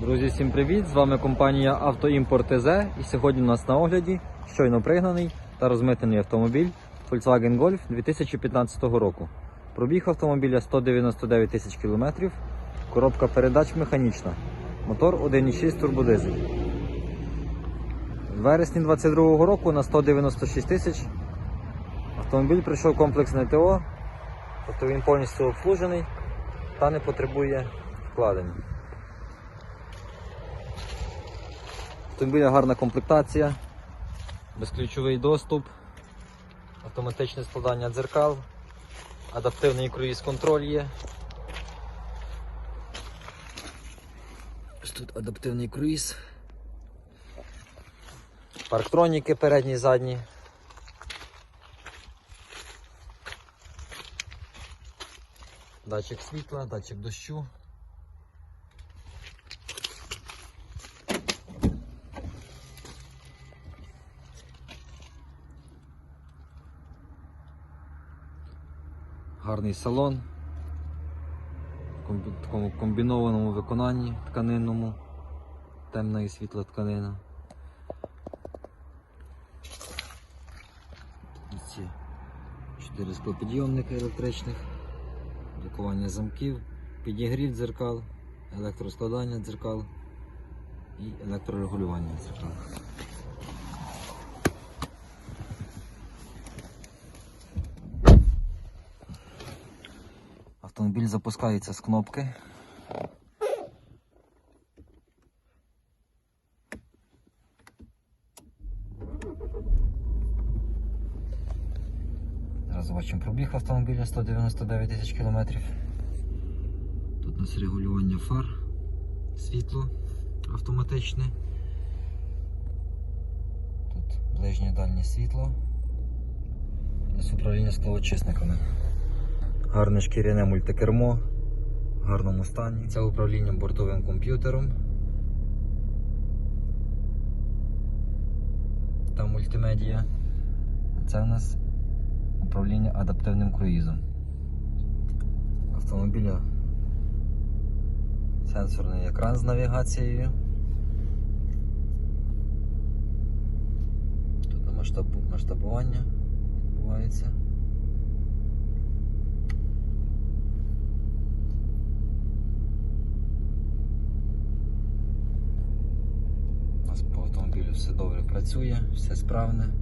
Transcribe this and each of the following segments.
Друзі, всім привіт! З вами компанія Автоімпорт ТЗ і сьогодні у нас на огляді щойно пригнаний та розмитений автомобіль Volkswagen Golf 2015 року. Пробіг автомобіля 199 тисяч кілометрів, коробка передач механічна, мотор 1,6 турбодизель. В вересні 2022 року на 196 тисяч автомобіль пройшов комплексне ТО, тобто він повністю обслужений та не потребує вкладень. Автомобіля гарна комплектація, безключовий доступ, автоматичне складання дзеркал, адаптивний круїз контроль є. Ось тут адаптивний круїз. Парктроніки передні, задні. Датчик світла, датчик дощу. Гарний салон. В такому комбінованому виконанні тканинному. Темна і світла тканина. Ось ці чотири склопідйомники електричних, блокування замків, підігрів дзеркал, електроскладання дзеркал і електрорегулювання дзеркал. Автомобіль запускається з кнопки. Зараз бачимо пробіг автомобіля 199 тисяч кілометрів. Тут у нас регулювання фар, світло автоматичне. Тут ближнє дальнє світло. У нас управління скловочисниками. Гарне шкіряне мультикермо в гарному стані. Це управління бортовим комп'ютером. Та мультимедія. Це у нас управління адаптивним круїзом. Автомобіля сенсорний екран з навігацією. Тут масштабування відбувається. У нас по автомобілю все добре працює, все справне.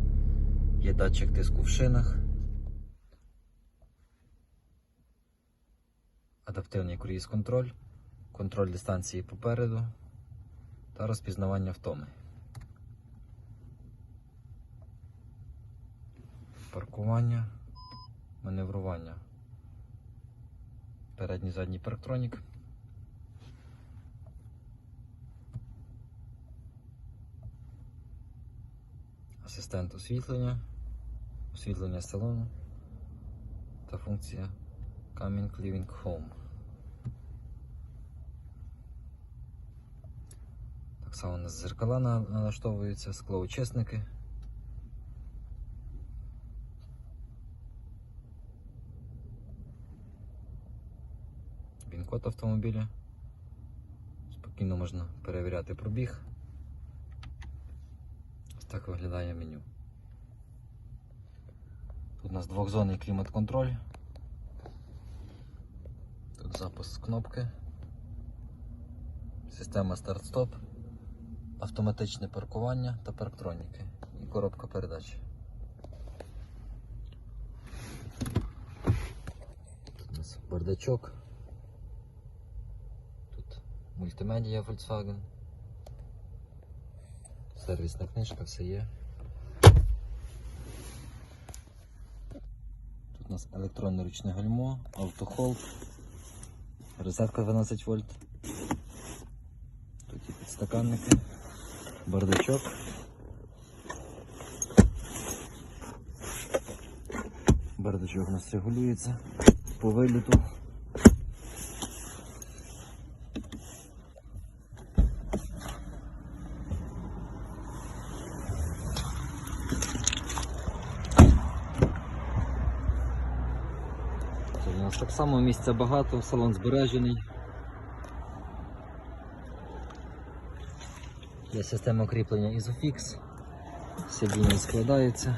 Є датчик тиску в шинах. Адаптивний круїз контроль, контроль дистанції попереду та розпізнавання втоми. Паркування, маневрування. Передній задній парктронік. Асистент освітлення, освітлення салону та функція Coming Living Home. Так само у нас зеркала налаштовуються, склоучесники. Він-код автомобіля. Спокійно можна перевіряти пробіг. Так виглядає меню. Тут у нас двохзонний клімат-контроль. Тут запуск кнопки. Система старт-стоп, автоматичне паркування та парктроніки і коробка передач. Тут у нас бардачок. Тут мультимедія Volkswagen. Сервісна книжка, все є. Тут у нас електронне ручне гальмо, автохолд, розетка 12 вольт. Тут є підстаканники, бардачок. Бардачок у нас регулюється по виліту. Так само місця багато, салон збережений. Є система кріплення Isofix. Сидіння складається.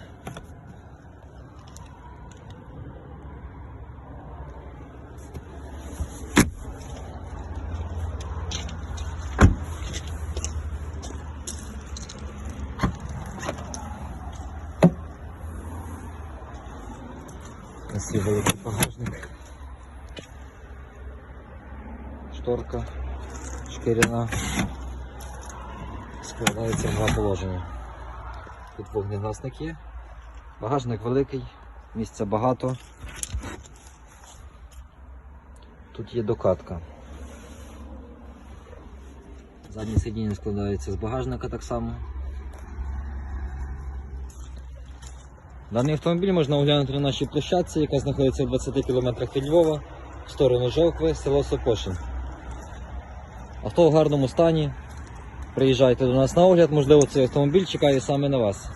Ось великий багажник. Шторка шкіряна. Складається в два положення. Тут вогнегасник є. Багажник великий, місця багато. Тут є докатка. Заднє сидіння складається з багажника так само. Даний автомобіль можна оглянути на нашій площадці, яка знаходиться в 20 км від Львова, в сторону Жовкви, село Сопошин. Авто в гарному стані. Приїжджайте до нас на огляд, можливо, цей автомобіль чекає саме на вас.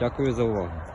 Дякую за увагу.